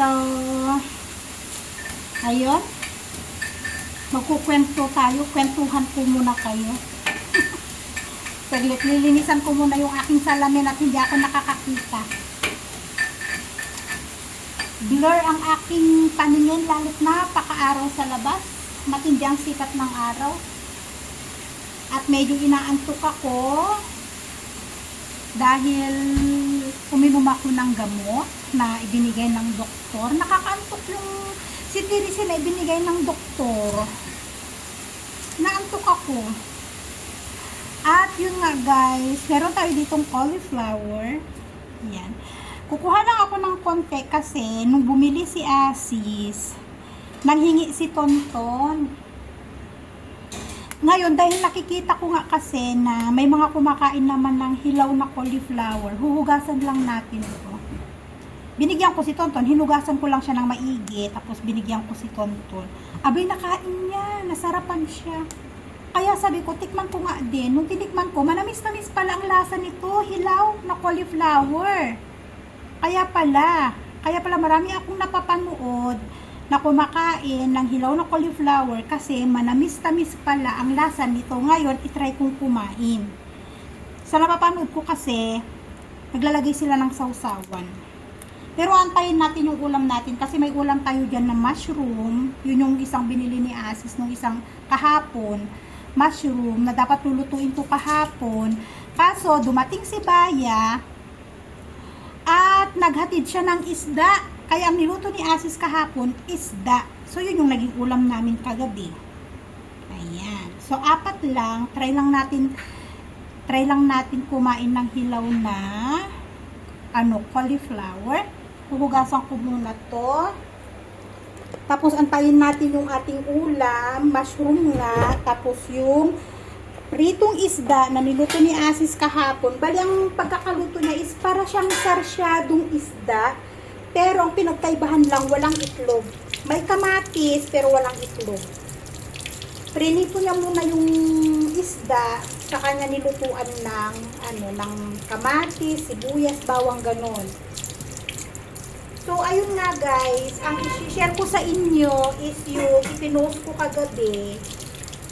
So, ayun. Magkukwento tayo. Kwentuhan ko muna kayo. Saglit, lilinisan ko muna yung aking salamin at hindi ako nakakakita. Blur ang aking paningin lalo't napaka-araw sa labas. Matindi ang sikat ng araw. At medyo inaantok ako dahil uminom ako ng gamot na ibinigay ng doktor. Nakakaantok yung si Tirisin na ibinigay ng doktor. Naantok ako. At yun nga guys, meron tayo ditong cauliflower. Yan. Kukuha lang ako ng konti kasi nung bumili si Asis, nanghingi si Tonton. Ngayon, dahil nakikita ko nga kasi na may mga kumakain naman ng hilaw na cauliflower, huhugasan lang natin ito. Binigyan ko si Tonton, hinugasan ko lang siya ng maigi, tapos binigyan ko si Tonton. Abay, nakain niya, nasarapan siya. Kaya sabi ko, tikman ko nga din. Nung tinikman ko, manamis-namis pala ang lasa nito, hilaw na cauliflower. Kaya pala, kaya pala marami akong napapanood na kumakain ng hilaw na cauliflower kasi manamis-tamis pala ang lasa nito. Ngayon, itry kong kumain. Sa napapanood ko kasi, naglalagay sila ng sausawan. Pero antayin natin yung ulam natin kasi may ulam tayo dyan na mushroom. Yun yung isang binili ni Asis nung isang kahapon. Mushroom na dapat lulutuin to kahapon. Kaso dumating si Baya at naghatid siya ng isda. Kaya ang niluto ni Asis kahapon, isda. So yun yung naging ulam namin kagabi. Ayan. So apat lang, try lang natin try lang natin kumain ng hilaw na ano, cauliflower. Huhugasan ko muna to. Tapos antayin natin yung ating ulam, mushroom nga, tapos yung pritong isda na niluto ni Asis kahapon. Bali ang pagkakaluto niya is para siyang sarsyadong isda, pero ang pinagkaibahan lang walang itlog. May kamatis pero walang itlog. Prinito niya muna yung isda sa kanya nilutuan ng ano ng kamatis, sibuyas, bawang ganon. So, ayun nga guys, ang i-share ko sa inyo is yung ipinost ko kagabi.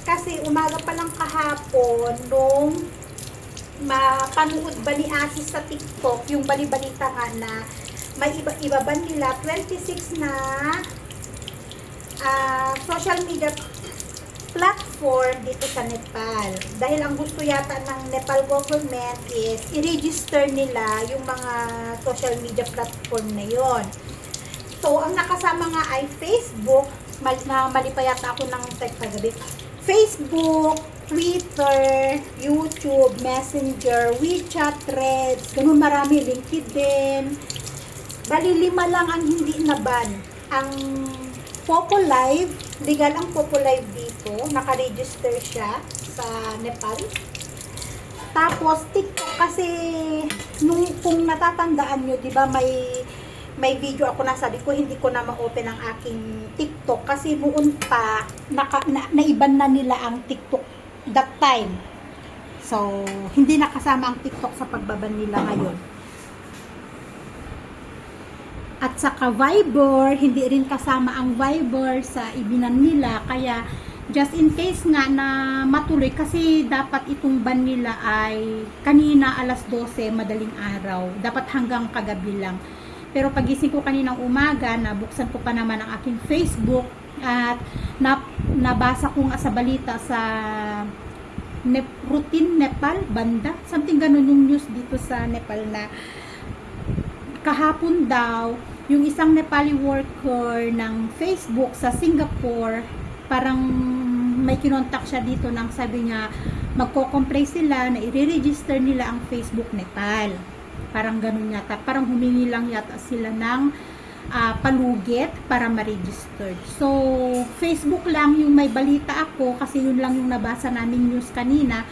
Kasi umaga pa lang kahapon, nung mapanood ba ni Asis sa TikTok, yung balibalita nga na may iba-iba ba nila, 26 na ah, social media platform dito sa Nepal. Dahil ang gusto yata ng Nepal government is i-register nila yung mga social media platform na yon. So, ang nakasama nga ay Facebook, mal na mali pa yata ako ng text kagabi. Facebook, Twitter, YouTube, Messenger, WeChat, Threads, ganun marami, LinkedIn. Bali lima lang ang hindi na ban. Ang Popo Live, legal ang Popo Live dito. Naka-register siya sa Nepal. Tapos TikTok kasi nung kung natatandaan nyo, 'di ba, may may video ako na sabi ko hindi ko na ma-open ang aking TikTok kasi noon pa naka, na, naiban na nila ang TikTok that time. So, hindi nakasama ang TikTok sa pagbaban nila ngayon. At saka Viber, hindi rin kasama ang Viber sa ibinan nila. Kaya, just in case nga na matuloy, kasi dapat itong ban nila ay kanina alas 12, madaling araw. Dapat hanggang kagabi lang. Pero pagising ko kaninang umaga, nabuksan ko pa naman ang aking Facebook at na, nabasa ko nga sa balita sa Nep, routine Nepal banda something ganun yung news dito sa Nepal na kahapon daw, yung isang Nepali worker ng Facebook sa Singapore, parang may kinontak siya dito nang sabi niya, magko-comply sila na i-register nila ang Facebook Nepal. Parang ganun yata. Parang humingi lang yata sila ng ah, palugit para ma-register. So, Facebook lang yung may balita ako kasi yun lang yung nabasa namin news kanina.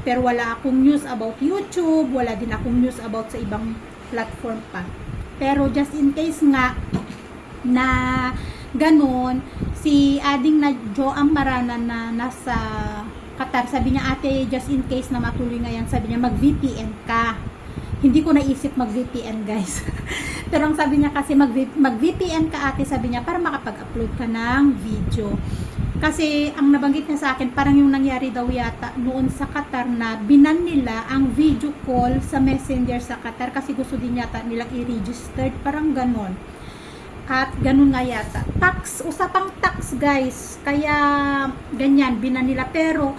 Pero wala akong news about YouTube, wala din akong news about sa ibang platform pa. Pero just in case nga na ganun, si ading na Jo Amarana na nasa Qatar, sabi niya ate, just in case na matuloy nga yan, sabi niya mag-VPN ka. hindi ko naisip mag-VPN guys. Pero ang sabi niya kasi mag, mag-VPN ka ate, sabi niya, para makapag-upload ka ng video. Kasi ang nabanggit niya sa akin, parang yung nangyari daw yata noon sa Qatar na binan nila ang video call sa messenger sa Qatar kasi gusto din yata nilang i-registered, parang ganon. At ganun nga yata. Tax, usapang tax guys. Kaya ganyan, binan nila. Pero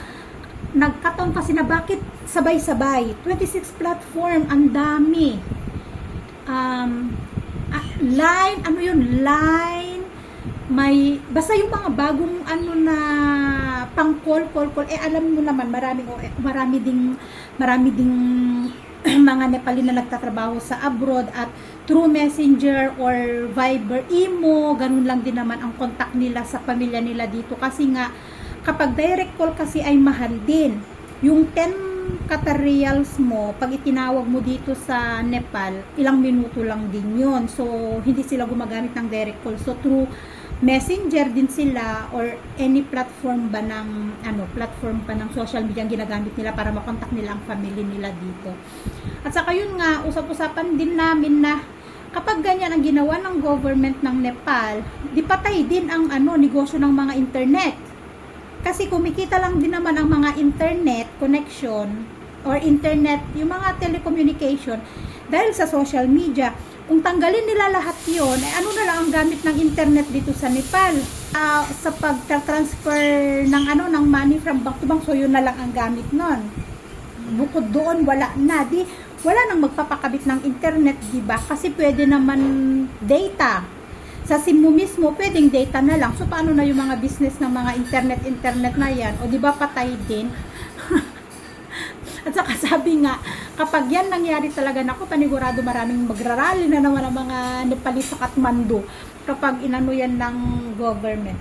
nagkataon kasi na bakit sabay-sabay. 26 platform, ang dami. Um, ah, line, ano yun, line, may, basta yung mga bagong ano na pang call, call, call, eh alam mo naman, maraming, eh, marami ding, marami ding mga Nepali na nagtatrabaho sa abroad at through messenger or Viber, imo, ganun lang din naman ang contact nila sa pamilya nila dito kasi nga kapag direct call kasi ay mahal din. Yung 10 Qatar reals mo, pag itinawag mo dito sa Nepal, ilang minuto lang din yun. So, hindi sila gumagamit ng direct call. So, through messenger din sila or any platform ba ng ano platform pa ng social media ang ginagamit nila para makontak nila ang family nila dito. At saka yun nga usap-usapan din namin na kapag ganyan ang ginawa ng government ng Nepal di patay din ang ano negosyo ng mga internet. Kasi kumikita lang din naman ang mga internet connection or internet yung mga telecommunication dahil sa social media. Kung tanggalin nila lahat yon eh ano na lang ang gamit ng internet dito sa Nepal? Ah, sa pag-transfer ng ano ng money from bank to bank so yun na lang ang gamit nun. Bukod doon wala na. Di wala nang magpapakabit ng internet di ba? Kasi pwede naman data. Sa SIM mo mismo pwedeng data na lang. So paano na yung mga business ng mga internet internet na yan? O di ba patay din? At saka sabi nga, kapag yan nangyari talaga, naku, panigurado maraming magrarally na naman ang mga Nepali sa Kathmandu kapag inano yan ng government.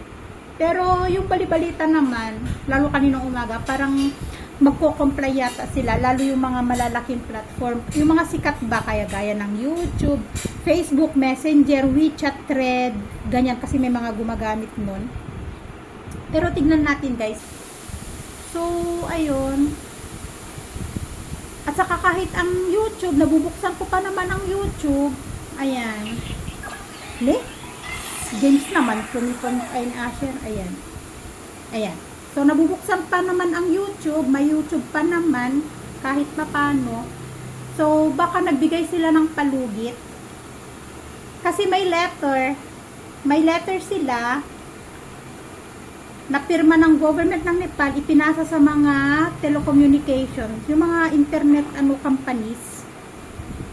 Pero yung balibalita naman, lalo kaninang umaga, parang magko-comply yata sila, lalo yung mga malalaking platform. Yung mga sikat ba, kaya gaya ng YouTube, Facebook, Messenger, WeChat, Thread, ganyan kasi may mga gumagamit nun. Pero tignan natin guys. So, ayun, at saka kahit ang YouTube, nabubuksan ko pa naman ang YouTube. Ayan. Le? Games naman, Chronicle and Asher. Ayan. Ayan. So, nabubuksan pa naman ang YouTube. May YouTube pa naman. Kahit pa paano. So, baka nagbigay sila ng palugit. Kasi may letter. May letter sila na pirma ng government ng Nepal ipinasa sa mga telecommunications, yung mga internet ano companies,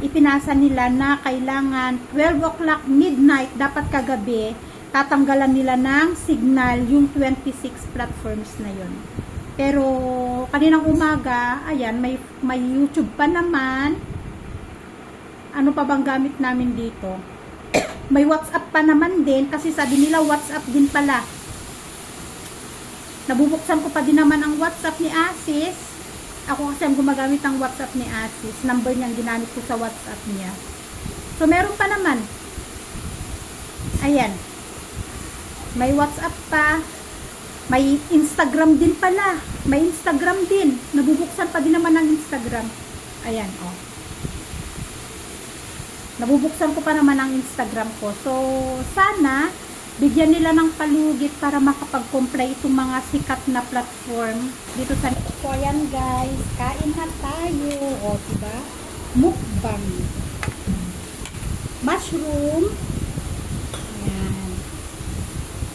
ipinasa nila na kailangan 12 o'clock midnight dapat kagabi tatanggalan nila ng signal yung 26 platforms na yon. Pero kaninang umaga, ayan, may may YouTube pa naman. Ano pa bang gamit namin dito? may WhatsApp pa naman din kasi sabi nila WhatsApp din pala Nabubuksan ko pa din naman ang WhatsApp ni Asis. Ako kasi ang gumagamit ng WhatsApp ni Asis. Number niya ang ginamit ko sa WhatsApp niya. So, meron pa naman. Ayan. May WhatsApp pa. May Instagram din pala. May Instagram din. Nabubuksan pa din naman ng Instagram. Ayan, oh. Nabubuksan ko pa naman ang Instagram ko. So, sana bigyan nila ng palugit para makapag-comply itong mga sikat na platform dito sa So ayan guys, kain na tayo. O, diba? Mukbang. Mushroom. Ayan.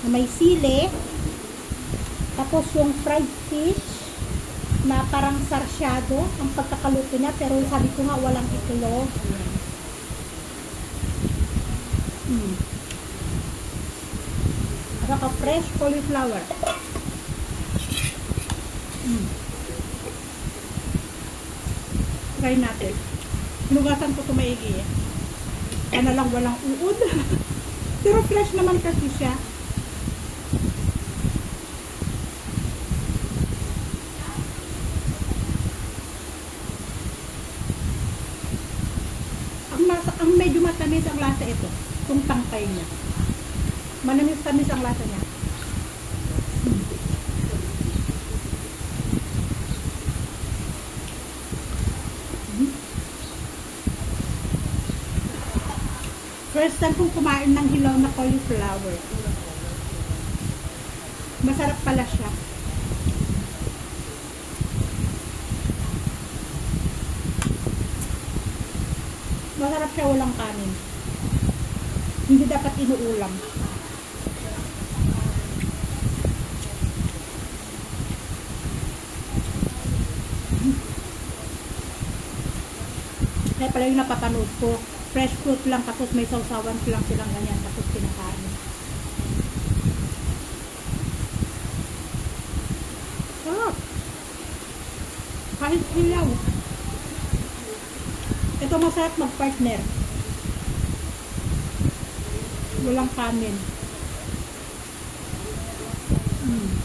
Na may sili. Tapos yung fried fish na parang sarsyado ang pagkakaluto niya pero sabi ko nga walang itlog. Ayan. Hmm saka fresh cauliflower. Mm. Try natin. Hinugasan ko ito maigi eh. Kaya lang walang uod. Pero fresh naman kasi siya. Ang, lasa, ang medyo matamis ang lasa ito. Itong tangkay niya. Manamis-tamis ang lasa niya. First time kong kumain ng hilaw na cauliflower. Masarap pala siya. Masarap siya walang kanin. Hindi dapat inuulam. Kaya pala yung napapanood ko, fresh fruit lang tapos may sausawan lang silang ganyan tapos kinakain. Sarap! Kahit hilaw. Ito masarap mag-partner. Walang kanin. Mm.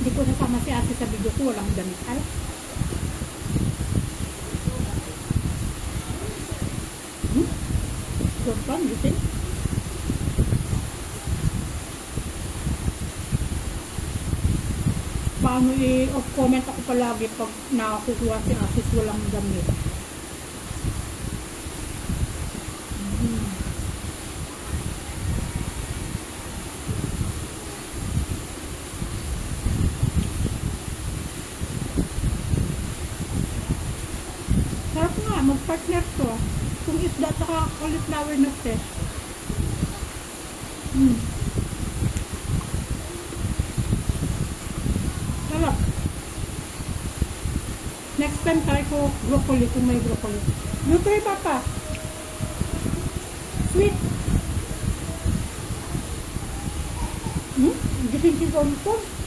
Hindi ko nasama si ate sa video ko, walang damit. Ay. Hmm? Good fun, you think? Paano i-off comment ako palagi pag nakakukuha si Asis walang damit. Hmm. Sarap nga, mag-partner to. Kung isda at saka cauliflower na fish. Mm. Sarap. Next time try ko broccoli kung may broccoli. Luto yung papa. Sweet. Hmm? Gising si Tonton.